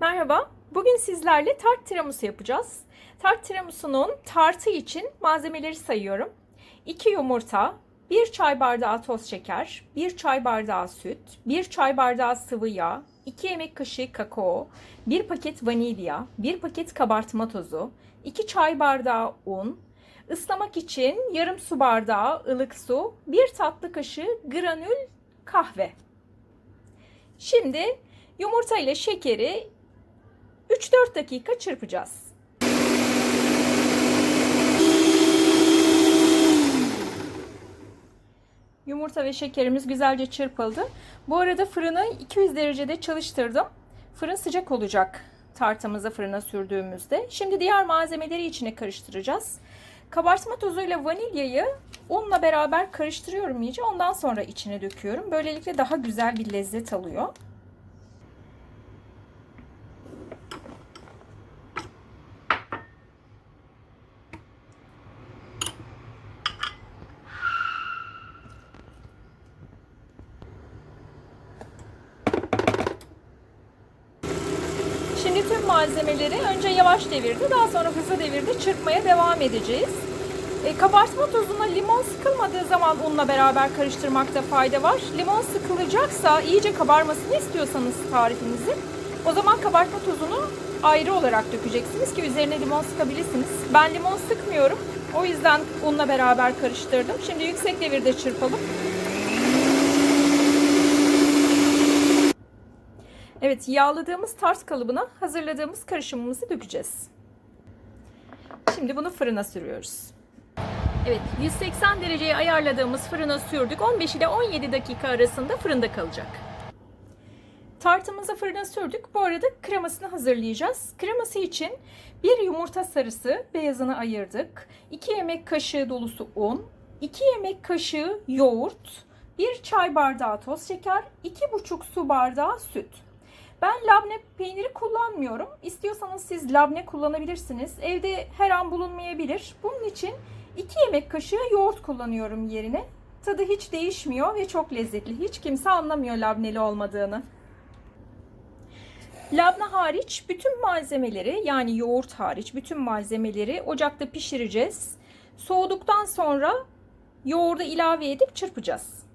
Merhaba. Bugün sizlerle tart tiramisu yapacağız. Tart tiramisu'nun tartı için malzemeleri sayıyorum. 2 yumurta, 1 çay bardağı toz şeker, 1 çay bardağı süt, 1 çay bardağı sıvı yağ, 2 yemek kaşığı kakao, 1 paket vanilya, 1 paket kabartma tozu, 2 çay bardağı un, ıslamak için yarım su bardağı ılık su, 1 tatlı kaşığı granül kahve. Şimdi yumurta ile şekeri 3-4 dakika çırpacağız. Yumurta ve şekerimiz güzelce çırpıldı. Bu arada fırını 200 derecede çalıştırdım. Fırın sıcak olacak tartımızı fırına sürdüğümüzde. Şimdi diğer malzemeleri içine karıştıracağız. Kabartma tozuyla vanilyayı unla beraber karıştırıyorum iyice. Ondan sonra içine döküyorum. Böylelikle daha güzel bir lezzet alıyor. Şimdi tüm malzemeleri önce yavaş devirde daha sonra hızlı devirde çırpmaya devam edeceğiz. E, kabartma tozuna limon sıkılmadığı zaman unla beraber karıştırmakta fayda var. Limon sıkılacaksa iyice kabarmasını istiyorsanız tarifinizi o zaman kabartma tozunu ayrı olarak dökeceksiniz ki üzerine limon sıkabilirsiniz. Ben limon sıkmıyorum. O yüzden unla beraber karıştırdım. Şimdi yüksek devirde çırpalım. Evet, yağladığımız tart kalıbına hazırladığımız karışımımızı dökeceğiz. Şimdi bunu fırına sürüyoruz. Evet, 180 dereceye ayarladığımız fırına sürdük. 15 ile 17 dakika arasında fırında kalacak. Tartımızı fırına sürdük. Bu arada kremasını hazırlayacağız. Kreması için bir yumurta sarısı, beyazını ayırdık. 2 yemek kaşığı dolusu un, 2 yemek kaşığı yoğurt, 1 çay bardağı toz şeker, 2,5 su bardağı süt. Ben labne peyniri kullanmıyorum. İstiyorsanız siz labne kullanabilirsiniz. Evde her an bulunmayabilir. Bunun için 2 yemek kaşığı yoğurt kullanıyorum yerine. Tadı hiç değişmiyor ve çok lezzetli. Hiç kimse anlamıyor labneli olmadığını. Labne hariç bütün malzemeleri yani yoğurt hariç bütün malzemeleri ocakta pişireceğiz. Soğuduktan sonra yoğurda ilave edip çırpacağız.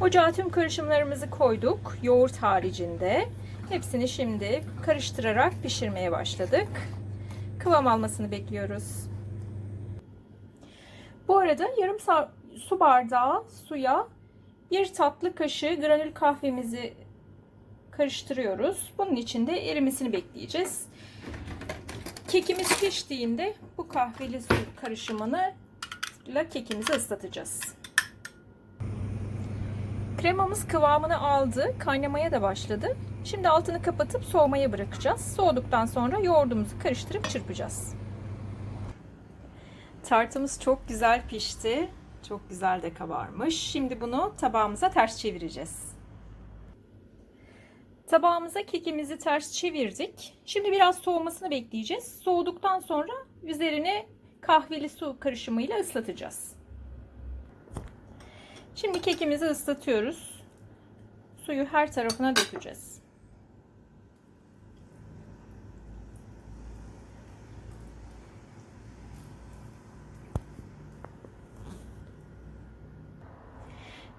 Ocağa tüm karışımlarımızı koyduk. Yoğurt haricinde. Hepsini şimdi karıştırarak pişirmeye başladık. Kıvam almasını bekliyoruz. Bu arada yarım su bardağı suya bir tatlı kaşığı granül kahvemizi karıştırıyoruz. Bunun için de erimesini bekleyeceğiz. Kekimiz piştiğinde bu kahveli su karışımını kekimizi ıslatacağız. Kremamız kıvamını aldı. Kaynamaya da başladı. Şimdi altını kapatıp soğumaya bırakacağız. Soğuduktan sonra yoğurdumuzu karıştırıp çırpacağız. Tartımız çok güzel pişti. Çok güzel de kabarmış. Şimdi bunu tabağımıza ters çevireceğiz. Tabağımıza kekimizi ters çevirdik. Şimdi biraz soğumasını bekleyeceğiz. Soğuduktan sonra üzerine kahveli su karışımıyla ıslatacağız. Şimdi kekimizi ıslatıyoruz. Suyu her tarafına dökeceğiz.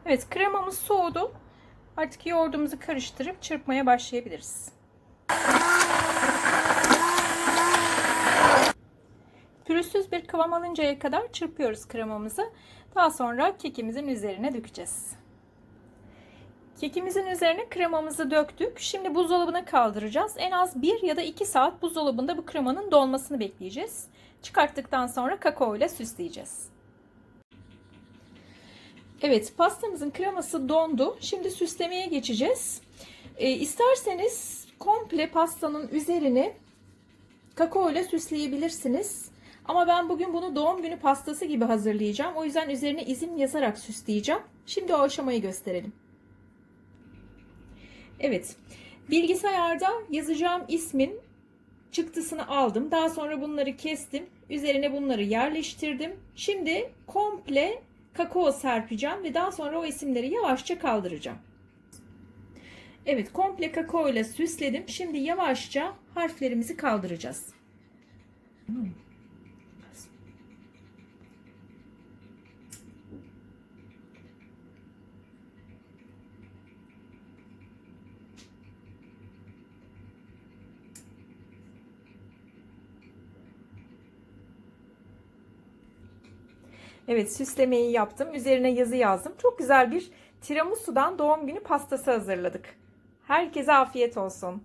Evet kremamız soğudu. Artık yoğurdumuzu karıştırıp çırpmaya başlayabiliriz. Pürüzsüz bir kıvam alıncaya kadar çırpıyoruz kremamızı. Daha sonra kekimizin üzerine dökeceğiz. Kekimizin üzerine kremamızı döktük. Şimdi buzdolabına kaldıracağız. En az 1 ya da 2 saat buzdolabında bu kremanın dolmasını bekleyeceğiz. Çıkarttıktan sonra kakao ile süsleyeceğiz. Evet pastamızın kreması dondu. Şimdi süslemeye geçeceğiz. E, isterseniz komple pastanın üzerini kakao ile süsleyebilirsiniz. Ama ben bugün bunu doğum günü pastası gibi hazırlayacağım. O yüzden üzerine izin yazarak süsleyeceğim. Şimdi o aşamayı gösterelim. Evet. Bilgisayarda yazacağım ismin çıktısını aldım. Daha sonra bunları kestim. Üzerine bunları yerleştirdim. Şimdi komple kakao serpeceğim ve daha sonra o isimleri yavaşça kaldıracağım. Evet, komple kakao ile süsledim. Şimdi yavaşça harflerimizi kaldıracağız. Evet, süslemeyi yaptım. Üzerine yazı yazdım. Çok güzel bir tiramisu'dan doğum günü pastası hazırladık. Herkese afiyet olsun.